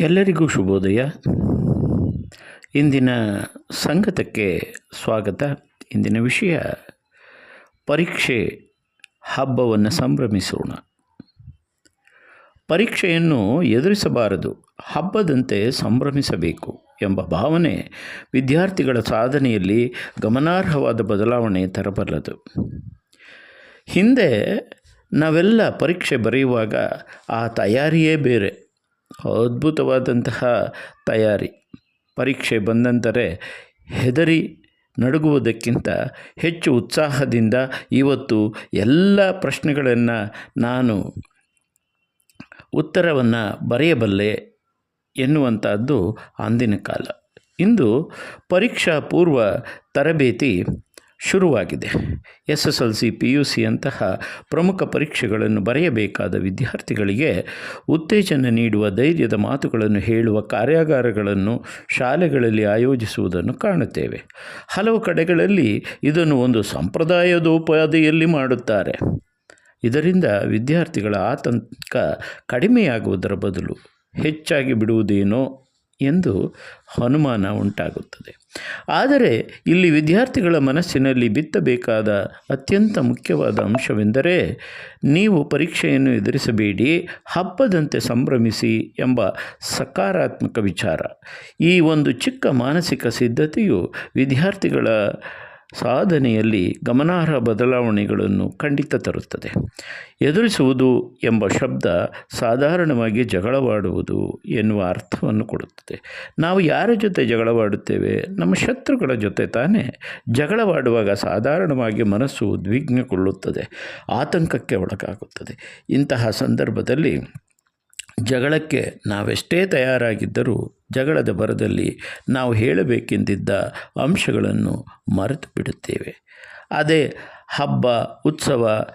ಎಲ್ಲರಿಗೂ ಶುಭೋದಯ. ಇಂದಿನ ಸಂಗತಕ್ಕೆ ಸ್ವಾಗತ. ಇಂದಿನ ವಿಷಯ, ಪರೀಕ್ಷೆ ಹಬ್ಬವನ್ನು ಸಂಭ್ರಮಿಸೋಣ. ಪರೀಕ್ಷೆಯನ್ನು ಎದುರಿಸಬಾರದು, ಹಬ್ಬದಂತೆ ಸಂಭ್ರಮಿಸಬೇಕು ಎಂಬ ಭಾವನೆ ವಿದ್ಯಾರ್ಥಿಗಳ ಸಾಧನೆಯಲ್ಲಿ ಗಮನಾರ್ಹವಾದ ಬದಲಾವಣೆ ತರಬಲ್ಲದು. ಹಿಂದೆ ನಾವೆಲ್ಲ ಪರೀಕ್ಷೆ ಬರೆಯುವಾಗ ಆ ತಯಾರಿಯೇ ಬೇರೆ. ಅದ್ಭುತವಾದಂತಹ ತಯಾರಿ. ಪರೀಕ್ಷೆ ಬಂದಂತರೆ ಹೆದರಿ ನಡುಗುವುದಕ್ಕಿಂತ ಹೆಚ್ಚು ಉತ್ಸಾಹದಿಂದ ಇವತ್ತು ಎಲ್ಲ ಪ್ರಶ್ನೆಗಳನ್ನು ನಾನು ಉತ್ತರವನ್ನು ಬರೆಯಬಲ್ಲೆ ಎನ್ನುವಂಥದ್ದು ಅಂದಿನ ಕಾಲ. ಇಂದು ಪರೀಕ್ಷಾ ಪೂರ್ವ ತರಬೇತಿ ಶುರುವಾಗಿದೆ. S S L C P U C ಅಂತಹ ಪ್ರಮುಖ ಪರೀಕ್ಷೆಗಳನ್ನು ಬರೆಯಬೇಕಾದ ವಿದ್ಯಾರ್ಥಿಗಳಿಗೆ ಉತ್ತೇಜನ ನೀಡುವ ಧೈರ್ಯದ ಮಾತುಗಳನ್ನು ಹೇಳುವ ಕಾರ್ಯಾಗಾರಗಳನ್ನು ಶಾಲೆಗಳಲ್ಲಿ ಆಯೋಜಿಸುವುದನ್ನು ಕಾಣುತ್ತೇವೆ. ಹಲವು ಕಡೆಗಳಲ್ಲಿ ಇದನ್ನು ಒಂದು ಸಂಪ್ರದಾಯದೋಪಾದಿಯಲ್ಲಿ ಮಾಡುತ್ತಾರೆ. ಇದರಿಂದ ವಿದ್ಯಾರ್ಥಿಗಳ ಆತಂಕ ಕಡಿಮೆಯಾಗುವುದರ ಬದಲು ಹೆಚ್ಚಾಗಿ ಬಿಡುವುದೇನೋ ಎಂದು ಅನುಮಾನ ಉಂಟಾಗುತ್ತದೆ. ಆದರೆ ಇಲ್ಲಿ ವಿದ್ಯಾರ್ಥಿಗಳ ಮನಸ್ಸಿನಲ್ಲಿ ಬಿತ್ತಬೇಕಾದ ಅತ್ಯಂತ ಮುಖ್ಯವಾದ ಅಂಶವೆಂದರೆ ನೀವು ಪರೀಕ್ಷೆಯನ್ನು ಎದುರಿಸಬೇಡಿ, ಹಬ್ಬದಂತೆ ಸಂಭ್ರಮಿಸಿ ಎಂಬ ಸಕಾರಾತ್ಮಕ ವಿಚಾರ. ಈ ಒಂದು ಚಿಕ್ಕ ಮಾನಸಿಕ ಸಿದ್ಧತೆಯು ವಿದ್ಯಾರ್ಥಿಗಳ ಸಾಧನೆಯಲ್ಲಿ ಗಮನಾರ್ಹ ಬದಲಾವಣೆಗಳನ್ನು ಖಂಡಿತ ತರುತ್ತದೆ. ಎದುರಿಸುವುದು ಎಂಬ ಶಬ್ದ ಸಾಧಾರಣವಾಗಿ ಜಗಳವಾಡುವುದು ಎನ್ನುವ ಅರ್ಥವನ್ನು ಕೊಡುತ್ತದೆ. ನಾವು ಯಾರ ಜೊತೆ ಜಗಳವಾಡುತ್ತೇವೆ? ನಮ್ಮ ಶತ್ರುಗಳ ಜೊತೆ ತಾನೇ. ಜಗಳವಾಡುವಾಗ ಸಾಧಾರಣವಾಗಿ ಮನಸ್ಸು ಉದ್ವಿಗ್ನಗೊಳ್ಳುತ್ತದೆ, ಆತಂಕಕ್ಕೆ ಒಳಗಾಗುತ್ತದೆ. ಇಂತಹ ಸಂದರ್ಭದಲ್ಲಿ ಜಗಳಕ್ಕೆ ನಾವೆಷ್ಟೇ ತಯಾರಾಗಿದ್ದರೂ ಜಗಳದ ಬರದಲ್ಲಿ ನಾವು ಹೇಳಬೇಕೆಂದಿದ್ದ ಅಂಶಗಳನ್ನು ಮರೆತು ಬಿಡುತ್ತೇವೆ ಅದೇ ಹಬ್ಬ, ಉತ್ಸವ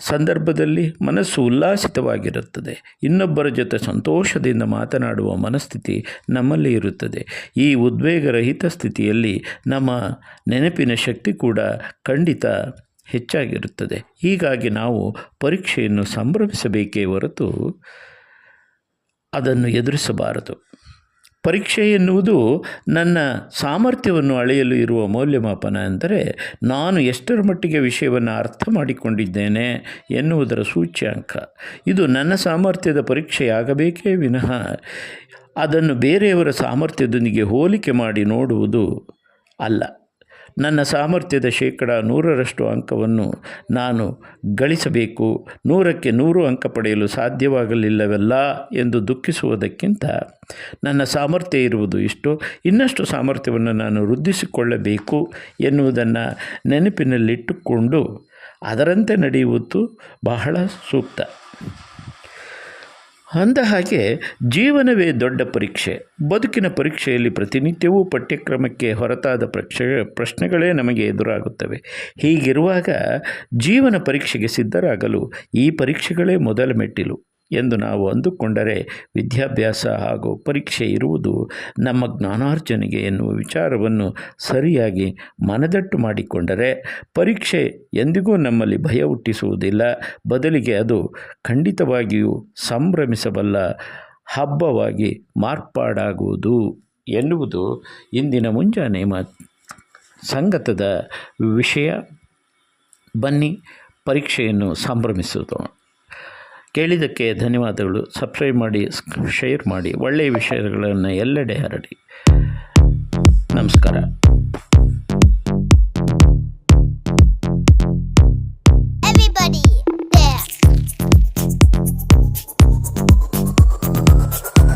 ಸಂದರ್ಭದಲ್ಲಿ ಮನಸ್ಸು ಉಲ್ಲಾಸಿತವಾಗಿರುತ್ತದೆ. ಇನ್ನೊಬ್ಬರ ಜೊತೆ ಸಂತೋಷದಿಂದ ಮಾತನಾಡುವ ಮನಸ್ಥಿತಿ ನಮ್ಮಲ್ಲಿ ಇರುತ್ತದೆ. ಈ ಉದ್ವೇಗರಹಿತ ಸ್ಥಿತಿಯಲ್ಲಿ ನಮ್ಮ ನೆನಪಿನ ಶಕ್ತಿ ಕೂಡ ಖಂಡಿತ ಹೆಚ್ಚಾಗಿರುತ್ತದೆ. ಹೀಗಾಗಿ ನಾವು ಪರೀಕ್ಷೆಯನ್ನು ಸಂಭ್ರಮಿಸಬೇಕೇ ಹೊರತು ಅದನ್ನು ಎದುರಿಸಬಾರದು. ಪರೀಕ್ಷೆ ಎನ್ನುವುದು ನನ್ನ ಸಾಮರ್ಥ್ಯವನ್ನು ಅಳೆಯಲು ಇರುವ ಮೌಲ್ಯಮಾಪನ ಅಂದರೆ ನಾನು ಎಷ್ಟರ ಮಟ್ಟಿಗೆ ವಿಷಯವನ್ನು ಅರ್ಥ ಮಾಡಿಕೊಂಡಿದ್ದೇನೆ ಎನ್ನುವುದರ ಸೂಚ್ಯಾಂಕ. ಇದು ನನ್ನ ಸಾಮರ್ಥ್ಯದ ಪರೀಕ್ಷೆಯಾಗಬೇಕೇ ವಿನಃ ಅದನ್ನು ಬೇರೆಯವರ ಸಾಮರ್ಥ್ಯದೊಂದಿಗೆ ಹೋಲಿಕೆ ಮಾಡಿ ನೋಡುವುದು ಅಲ್ಲ. ನನ್ನ ಸಾಮರ್ಥ್ಯದ ಶೇಕಡ ನೂರರಷ್ಟು ಅಂಕವನ್ನು ನಾನು ಗಳಿಸಬೇಕು. ನೂರಕ್ಕೆ ನೂರು ಅಂಕ ಪಡೆಯಲು ಸಾಧ್ಯವಾಗಲಿಲ್ಲವಲ್ಲ ಎಂದು ದುಃಖಿಸುವುದಕ್ಕಿಂತ ನನ್ನ ಸಾಮರ್ಥ್ಯ ಇರುವುದು ಇಷ್ಟು? ಇನ್ನಷ್ಟು ಸಾಮರ್ಥ್ಯವನ್ನು ನಾನು ವೃದ್ಧಿಸಿಕೊಳ್ಳಬೇಕು ಎನ್ನುವುದನ್ನು ನೆನಪಿನಲ್ಲಿಟ್ಟುಕೊಂಡು ಅದರಂತೆ ನಡೆಯುವುದು ಬಹಳ ಸೂಕ್ತ. ಅಂದ ಹಾಗೆ ಜೀವನವೇ ದೊಡ್ಡ ಪರೀಕ್ಷೆ. ಬದುಕಿನ ಪರೀಕ್ಷೆಯಲ್ಲಿ ಪ್ರತಿನಿತ್ಯವೂ ಪಠ್ಯಕ್ರಮಕ್ಕೆ ಹೊರತಾದ ಪ್ರಕ್ಷೆ, ಪ್ರಶ್ನೆಗಳೇ ನಮಗೆ ಎದುರಾಗುತ್ತವೆ. ಹೀಗಿರುವಾಗ ಜೀವನ ಪರೀಕ್ಷೆಗೆ ಸಿದ್ಧರಾಗಲು ಈ ಪರೀಕ್ಷೆಗಳೇ ಮೊದಲ ಮೆಟ್ಟಿಲು. ಎಂದು ನಾವು ಅಂದುಕೊಂಡರೆ ವಿದ್ಯಾಭ್ಯಾಸ ಹಾಗೂ ಪರೀಕ್ಷೆ ಇರುವುದು ನಮ್ಮ ಜ್ಞಾನಾರ್ಜನೆಗೆ ಎನ್ನುವ ವಿಚಾರವನ್ನು ಸರಿಯಾಗಿ ಮನದಟ್ಟು ಮಾಡಿಕೊಂಡರೆ ಪರೀಕ್ಷೆ ಎಂದಿಗೂ ನಮ್ಮಲ್ಲಿ ಭಯ ಹುಟ್ಟಿಸುವುದಿಲ್ಲ. ಬದಲಿಗೆ ಅದು ಖಂಡಿತವಾಗಿಯೂ ಸಂಭ್ರಮಿಸಬಲ್ಲ ಹಬ್ಬವಾಗಿ ಮಾರ್ಪಾಡಾಗುವುದು ಎನ್ನುವುದು ಇಂದಿನ ಮುಂಜಾನೆ ಮ ಸಂಗತದ ವಿಷಯ. ಬನ್ನಿ, ಪರೀಕ್ಷೆಯನ್ನು ಸಂಭ್ರಮಿಸುವುದು ಕೇಳಿದ್ದಕ್ಕೆ ಧನ್ಯವಾದಗಳು. ಸಬ್ಸ್ಕ್ರೈಬ್ ಮಾಡಿ ಶೇರ್ ಮಾಡಿ ಒಳ್ಳೆಯ ವಿಷಯಗಳನ್ನು ಎಲ್ಲೆಡೆ ಹರಡಿ. ನಮಸ್ಕಾರ.